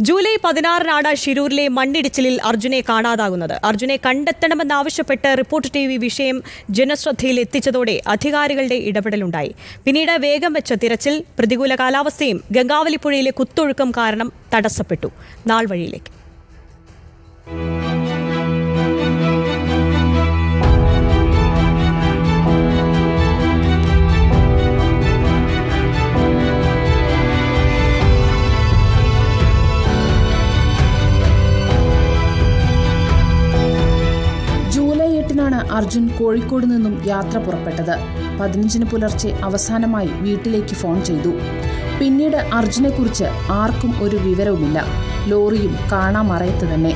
July പതിനാറിനാണ് ഷിരൂരിലെ മണ്ണിടിച്ചിലിൽ അർജുനെ കാണാതാകുന്നത്. അർജുനെ കണ്ടെത്തണമെന്നാവശ്യപ്പെട്ട് റിപ്പോർട്ട് ടി വി വിഷയം ജനശ്രദ്ധയിൽ എത്തിച്ചതോടെ അധികാരികളുടെ ഇടപെടലുണ്ടായി. പിന്നീട് വേഗം വെച്ച തിരച്ചിൽ പ്രതികൂല കാലാവസ്ഥയും ഗംഗാവലിപ്പുഴയിലെ കുത്തൊഴുക്കം കാരണം തടസ്സപ്പെട്ടു. നാൾ വഴിയിലേക്ക്. അർജുൻ കോഴിക്കോട് നിന്നും യാത്ര പുറപ്പെട്ടത്. പതിനഞ്ചിന് പുലർച്ചെ അവസാനമായി വീട്ടിലേക്ക് ഫോൺ ചെയ്തു. പിന്നീട് അർജുനെക്കുറിച്ച് ആർക്കും ഒരു വിവരവുമില്ല. ലോറിയും കാണാമറയത്ത് തന്നെ.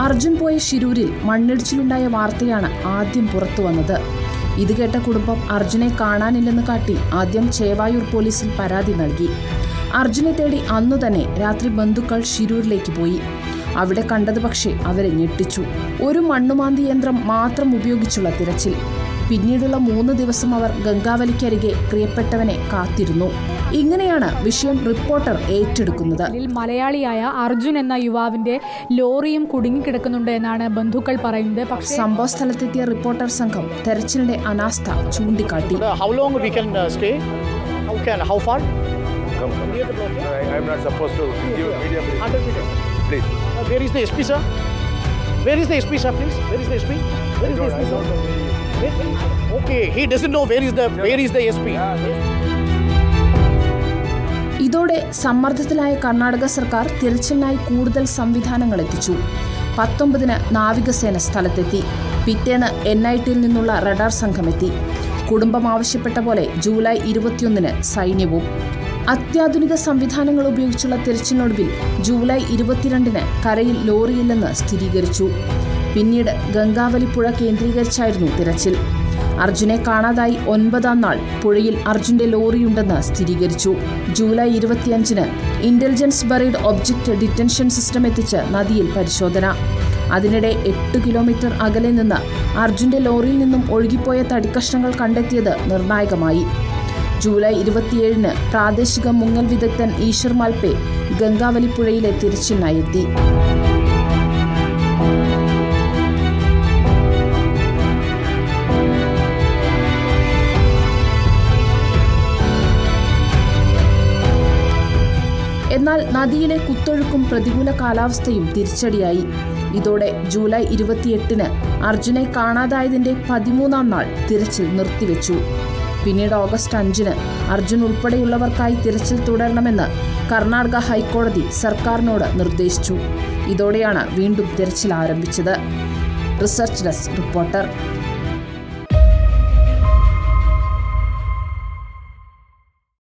അർജുൻ പോയ ശിരൂരിൽ മണ്ണിടിച്ചിലുണ്ടായ വാർത്തയാണ് ആദ്യം പുറത്തു വന്നത്. ഇത് കേട്ട കുടുംബം അർജുനെ കാണാനില്ലെന്ന് കാട്ടി ആദ്യം ചേവായൂർ പോലീസിൽ പരാതി നൽകി. അർജുനെ തേടി അന്നു തന്നെ രാത്രി ബന്ധുക്കൾ ഷിരൂരിലേക്ക് പോയി. അവിടെ കണ്ടത് പക്ഷേ അവരെ ഞെട്ടിച്ചു. ഒരു മണ്ണുമാന്തി യന്ത്രം മാത്രം ഉപയോഗിച്ചുള്ള തിരച്ചിൽ. പിന്നീടുള്ള മൂന്ന് ദിവസം അവർ ഗംഗാവലിക്കരികെ പ്രിയപ്പെട്ടവനെ കാത്തിരുന്നു. ഇങ്ങനെയാണ് വിഷയം റിപ്പോർട്ടർ ഏറ്റെടുക്കുന്നത്. മലയാളിയായ അർജുൻ എന്ന യുവാവിന്റെ ലോറിയും കുടുങ്ങിക്കിടക്കുന്നുണ്ട് എന്നാണ് ബന്ധുക്കൾ പറയുന്നത്. പക്ഷേ സംഭവ സ്ഥലത്തെത്തിയ റിപ്പോർട്ടർ സംഘം തെരച്ചിലിന്റെ അനാസ്ഥ ചൂണ്ടിക്കാട്ടി. Uh, uh, far? I am not supposed to give media. 100. Please. Uh, where is the SP, sir? Where is the SP, sir? Please. Where is the SP? Where is the SP, sir? Where- Okay, he doesn't know where is the where is the SP. ഇതോടെ സമ്മർദ്ദത്തിലായ കർണാടക സർക്കാർ തിരച്ചിലിനായി കൂടുതൽ സംവിധാനങ്ങൾ എത്തിച്ചു പത്തൊമ്പതിന് നാവികസേന സ്ഥലത്തെത്തി പിറ്റേന്ന് N I ടിയിൽ നിന്നുള്ള റഡാർ സംഘമെത്തി കുടുംബം ആവശ്യപ്പെട്ട പോലെ ജൂലൈ ഇരുപത്തിയൊന്നിന് സൈന്യവും അത്യാധുനിക സംവിധാനങ്ങൾ ഉപയോഗിച്ചുള്ള തിരച്ചിലിനൊടുവിൽ ജൂലൈ ഇരുപത്തിരണ്ടിന് കരയിൽ ലോറിയില്ലെന്ന് സ്ഥിരീകരിച്ചു. പിന്നീട് ഗംഗാവലി പുഴ കേന്ദ്രീകരിച്ചായിരുന്നു തിരച്ചിൽ. അർജുനെ കാണാതായി ഒൻപതാം നാൾ പുഴയിൽ അർജുന്റെ ലോറിയുണ്ടെന്ന് സ്ഥിരീകരിച്ചു. ജൂലൈ ഇരുപത്തിയഞ്ചിന് intelligence buried object detention system എത്തിച്ച് നദിയിൽ പരിശോധന. അതിനിടെ എട്ട് കിലോമീറ്റർ അകലെ നിന്ന് അർജുന്റെ ലോറിയിൽ നിന്നും ഒഴുകിപ്പോയ തടിക്കഷ്ണങ്ങൾ കണ്ടെത്തിയത് നിർണായകമായി. ജൂലൈ ഇരുപത്തിയേഴിന് പ്രാദേശിക മുങ്ങൽ വിദഗ്ധൻ ഈശ്വർ മാൽപെ ഗംഗാവലിപ്പുഴയിലെ തിരിച്ചിനായെത്തി എന്നാൽ നദിയിലെ കുത്തൊഴുക്കും പ്രതികൂല കാലാവസ്ഥയും തിരിച്ചടിയായി. ഇതോടെ ജൂലൈ ഇരുപത്തിയെട്ടിന് അർജുനെ കാണാതായതിന്റെ പതിമൂന്നാം നാൾ തിരച്ചിൽ നിർത്തിവെച്ചു. പിന്നീട് ഓഗസ്റ്റ് അഞ്ചിന് അർജുൻ ഉൾപ്പെടെയുള്ളവർക്കായി തിരച്ചിൽ തുടരണമെന്ന് കർണാടക ഹൈക്കോടതി സർക്കാരിനോട് നിർദ്ദേശിച്ചു. ഇതോടെയാണ് വീണ്ടും തിരച്ചിൽ ആരംഭിച്ചത്. Research desk reporter